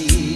empty.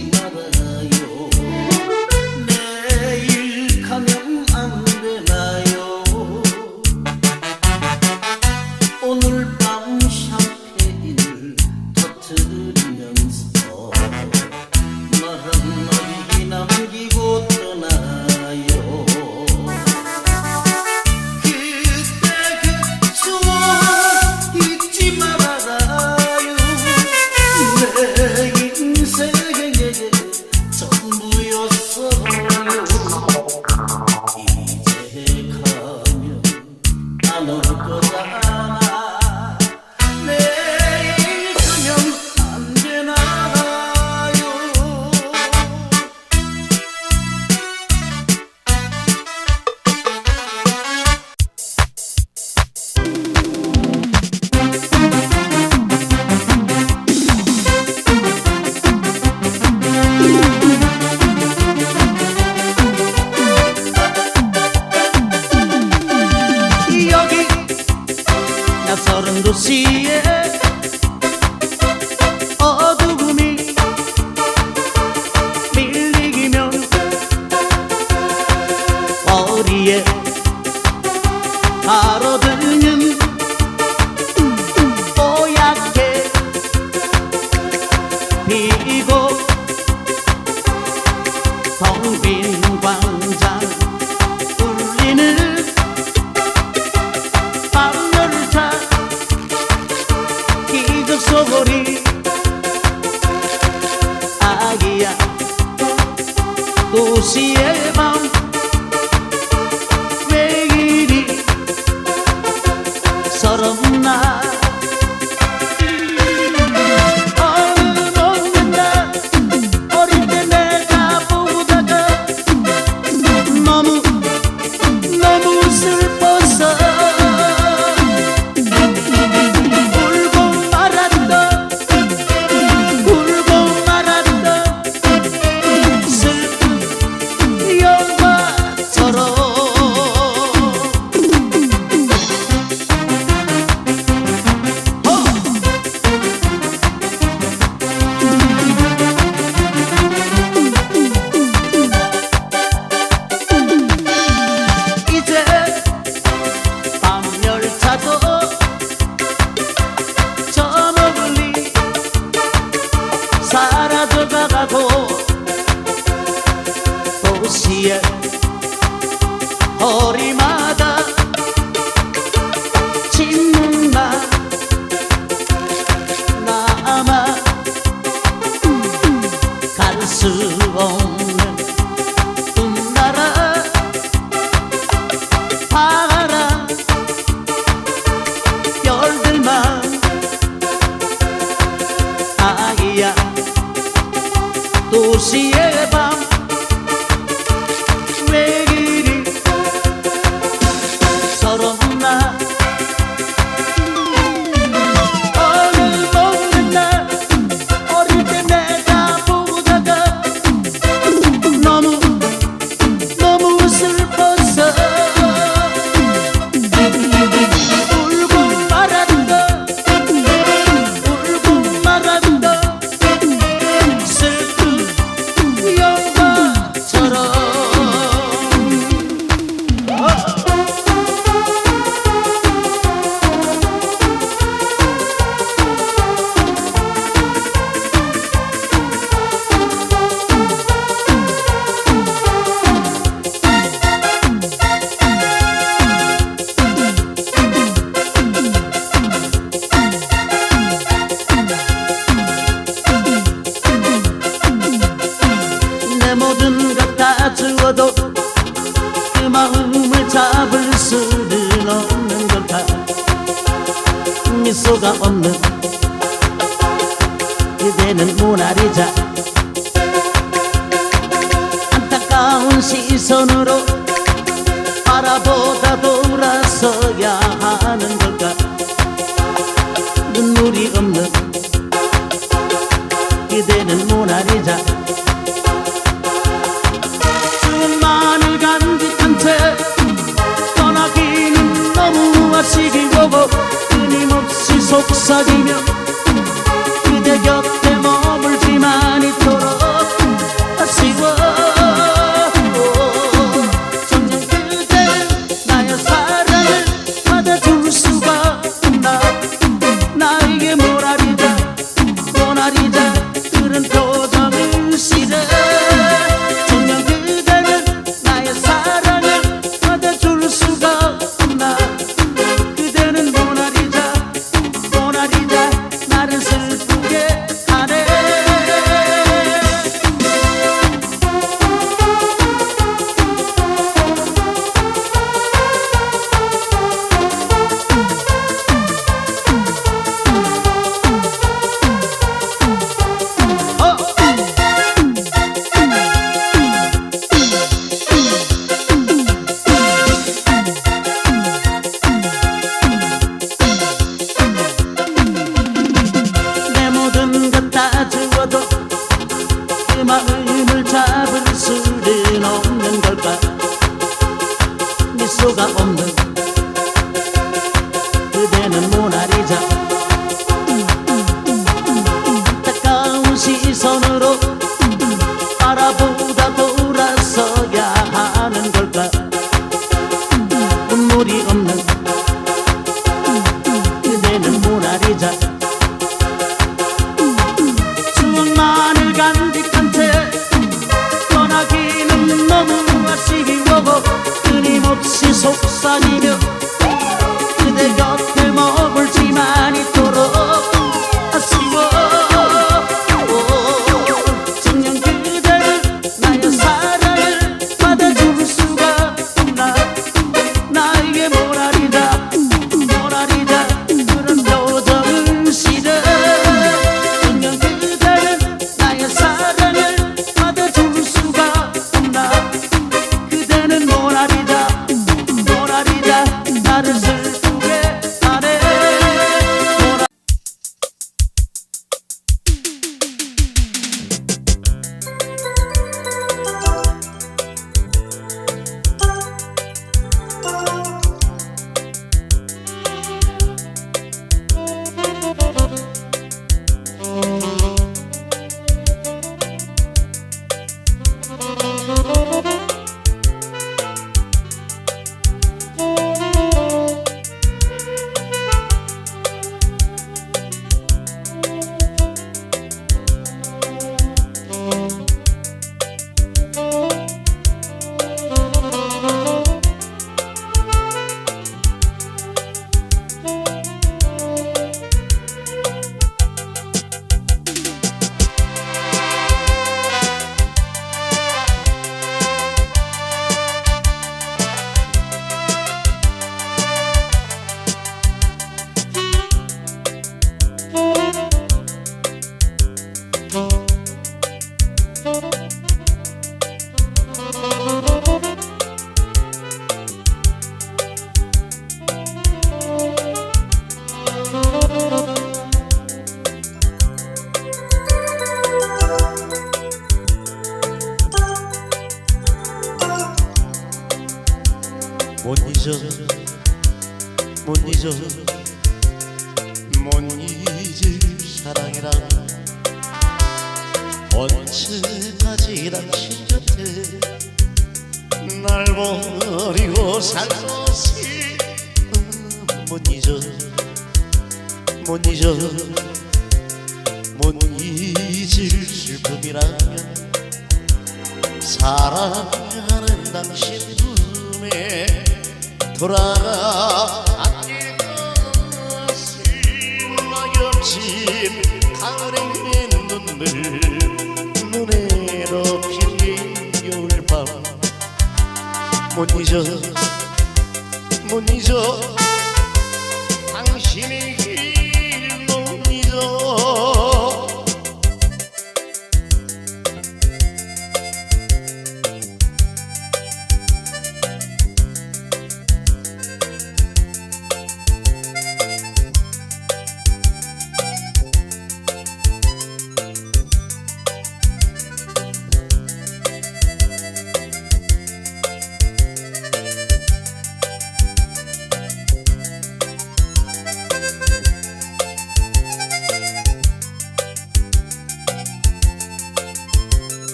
도시의 밤왜 이리 da anlı 잊어. 못 잊어. 못 잊을 사랑이란 언제까지 당신 곁에 날 버리고 살 것을 못 잊어. 못 잊어. 못 잊을 슬픔이라면 사랑하는 당신 품에 돌아가 안길 것을 막엽진 가을의 눈물 눈에 덮인 겨울밤. 못 잊어 못 잊어. 당신의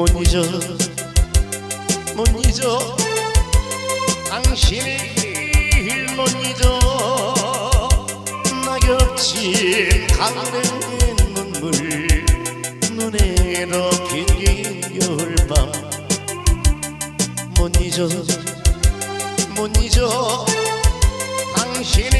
못 잊어. 못 잊어. 당신의 길못 잊어. 낙엽진 하늘의 눈물. 눈에 긴 겨울밤. 못 잊어. 못 잊어. 당신의 길못